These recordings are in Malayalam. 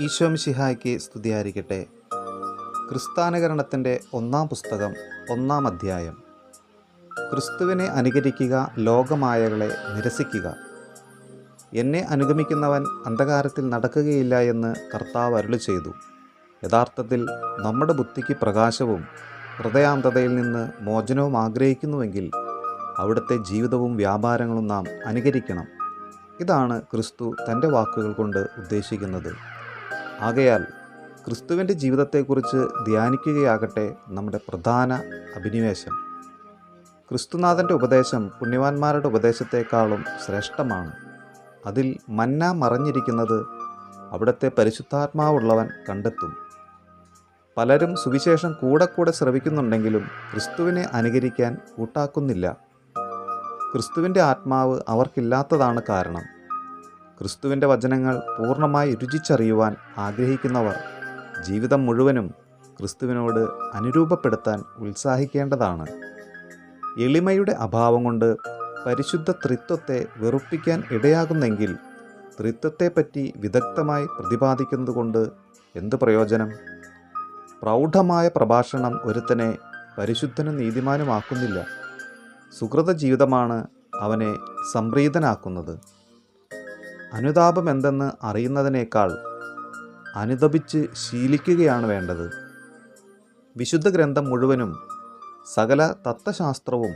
ഈശോം ശിഹായ്ക്ക് സ്തുതിയായിരിക്കട്ടെ. ക്രിസ്താനുകരണത്തിന്റെ ഒന്നാം പുസ്തകം ഒന്നാം അധ്യായം. ക്രിസ്തുവിനെ അനുകരിക്കുക ലോകമായകളെ നിരസിക്കുക. എന്നെ അനുഗമിക്കുന്നവൻ അന്ധകാരത്തിൽ നടക്കുകയില്ല എന്ന് കർത്താവ് അരുളി ചെയ്തു. യഥാർത്ഥത്തിൽ നമ്മുടെ ബുദ്ധിക്ക് പ്രകാശവും ഹൃദയാന്തതയിൽ നിന്ന് മോചനവും ആഗ്രഹിക്കുന്നുവെങ്കിൽ അവിടുത്തെ ജീവിതവും വ്യാപാരങ്ങളും നാം അനുകരിക്കണം. ഇതാണ് ക്രിസ്തു തന്റെ വാക്കുകൾ കൊണ്ട് ഉദ്ദേശിക്കുന്നത്. ആകയാൽ ക്രിസ്തുവിന്റെ ജീവിതത്തെക്കുറിച്ച് ധ്യാനിക്കുകയാകട്ടെ നമ്മുടെ പ്രധാന അഭിനിവേശം. ക്രിസ്തുനാഥന്റെ ഉപദേശം പുണ്യവാന്മാരുടെ ഉപദേശത്തെക്കാളും ശ്രേഷ്ഠമാണ്. അതിൽ മന്ന മറഞ്ഞിരിക്കുന്നത് അവിടുത്തെ പരിശുദ്ധാത്മാവുള്ളവൻ കണ്ടെത്തും. പലരും സുവിശേഷം കൂടെ കൂടെ ശ്രവിക്കുന്നുണ്ടെങ്കിലും ക്രിസ്തുവിനെ അനുകരിക്കാൻ കൂട്ടാക്കുന്നില്ല. ക്രിസ്തുവിന്റെ ആത്മാവ് അവർക്കില്ലാത്തതാണ് കാരണം. ക്രിസ്തുവിന്റെ വചനങ്ങൾ പൂർണമായി രുചിച്ചറിയുവാൻ ആഗ്രഹിക്കുന്നവർ ജീവിതം മുഴുവനും ക്രിസ്തുവിനോട് അനുരൂപപ്പെടുത്താൻ ഉത്സാഹിക്കേണ്ടതാണ്. എളിമയുടെ അഭാവം കൊണ്ട് പരിശുദ്ധ ത്രിത്വത്തെ വെറുപ്പിക്കാൻ ഇടയാകുന്നെങ്കിൽ ത്രിത്വത്തെപ്പറ്റി വിദഗ്ധമായി പ്രതിപാദിക്കുന്നത് കൊണ്ട് എന്ത് പ്രയോജനം? പ്രൗഢമായ പ്രഭാഷണം ഒരുത്തനെ പരിശുദ്ധനും നീതിമാനുമാക്കുന്നില്ല. സുഹൃത ജീവിതമാണ് അവനെ സംപ്രീതനാക്കുന്നത്. അനുതാപം എന്തെന്ന് അറിയുന്നതിനേക്കാൾ അനുതപിച്ച് ശീലിക്കുകയാണ് വേണ്ടത്. വിശുദ്ധ ഗ്രന്ഥം മുഴുവനും സകല തത്വശാസ്ത്രവും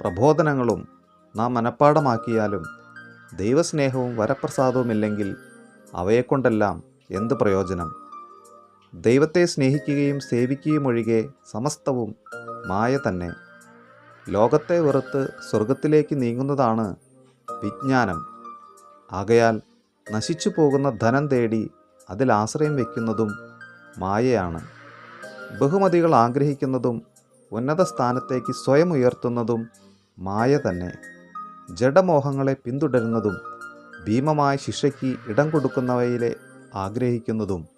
പ്രബോധനങ്ങളും നാം മനഃപ്പാടമാക്കിയാലും ദൈവസ്നേഹവും വരപ്രസാദവും ഇല്ലെങ്കിൽ അവയെക്കൊണ്ടെല്ലാം എന്ത് പ്രയോജനം? ദൈവത്തെ സ്നേഹിക്കുകയും സേവിക്കുകയും ഒഴികെ സമസ്തവും മായ തന്നെ. ലോകത്തെ വെറുത്ത് സ്വർഗത്തിലേക്ക് നീങ്ങുന്നതാണ് വിജ്ഞാനം. ആകയാൽ നശിച്ചു പോകുന്ന ധനം തേടി അതിൽ ആശ്രയം വയ്ക്കുന്നതും മായയാണ്. ബഹുമതികൾ ആഗ്രഹിക്കുന്നതും ഉന്നത സ്ഥാനത്തേക്ക് സ്വയം ഉയർത്തുന്നതും മായ തന്നെ. ജഡമോഹങ്ങളെ പിന്തുടരുന്നതും ഭീമമായ ശിക്ഷയ്ക്ക് ഇടം കൊടുക്കുന്നവയിലെ ആഗ്രഹിക്കുന്നതും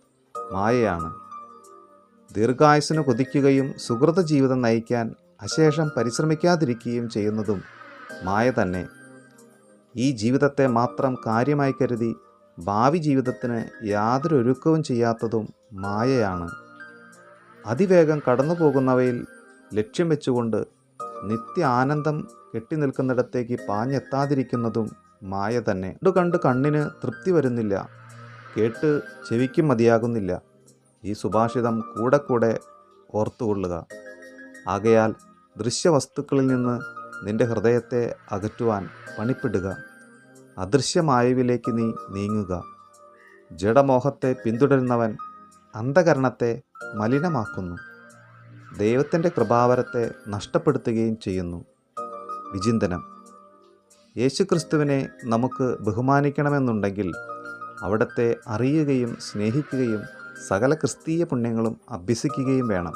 മായയാണ്. ദീർഘായുസിന് കൊതിക്കുകയും സുഹൃത ജീവിതം നയിക്കാൻ അശേഷം പരിശ്രമിക്കാതിരിക്കുകയും ചെയ്യുന്നതും മായ തന്നെ. ഈ ജീവിതത്തെ മാത്രം കാര്യമായി കരുതി ഭാവി ജീവിതത്തിന് യാതൊരു ഒരുക്കവും ചെയ്യാത്തതും മായയാണ്. അതിവേഗം കടന്നു പോകുന്നവയിൽ ലക്ഷ്യം വെച്ചുകൊണ്ട് നിത്യ ആനന്ദം കെട്ടി നിൽക്കുന്നിടത്തേക്ക് പാഞ്ഞെത്താതിരിക്കുന്നതും മായ തന്നെ. കണ്ടു കണ്ട് കണ്ണിന് തൃപ്തി വരുന്നില്ല. കേട്ട് ചെവിക്കും മതിയാകുന്നില്ല. ഈ സുഭാഷിതം കൂടെ കൂടെ ഓർത്തുകൊള്ളുക. ആകയാൽ ദൃശ്യവസ്തുക്കളിൽ നിന്ന് നിന്റെ ഹൃദയത്തെ അകറ്റുവാൻ പണിപ്പെടുക. അദൃശ്യമായവിലേക്ക് നീ നീങ്ങുക. ജഡമോഹത്തെ പിന്തുടരുന്നവൻ അന്ധകരണത്തെ മലിനമാക്കുന്നു. ദൈവത്തിന്റെ കൃപാവരത്തെ നഷ്ടപ്പെടുത്തുകയും ചെയ്യുന്നു. വിചിന്തനം. യേശുക്രിസ്തുവിനെ നമുക്ക് ബഹുമാനിക്കണമെന്നുണ്ടെങ്കിൽ അവിടത്തെ അറിയുകയും സ്നേഹിക്കുകയും സകല ക്രിസ്തീയ പുണ്യങ്ങളും അഭ്യസിക്കുകയും വേണം.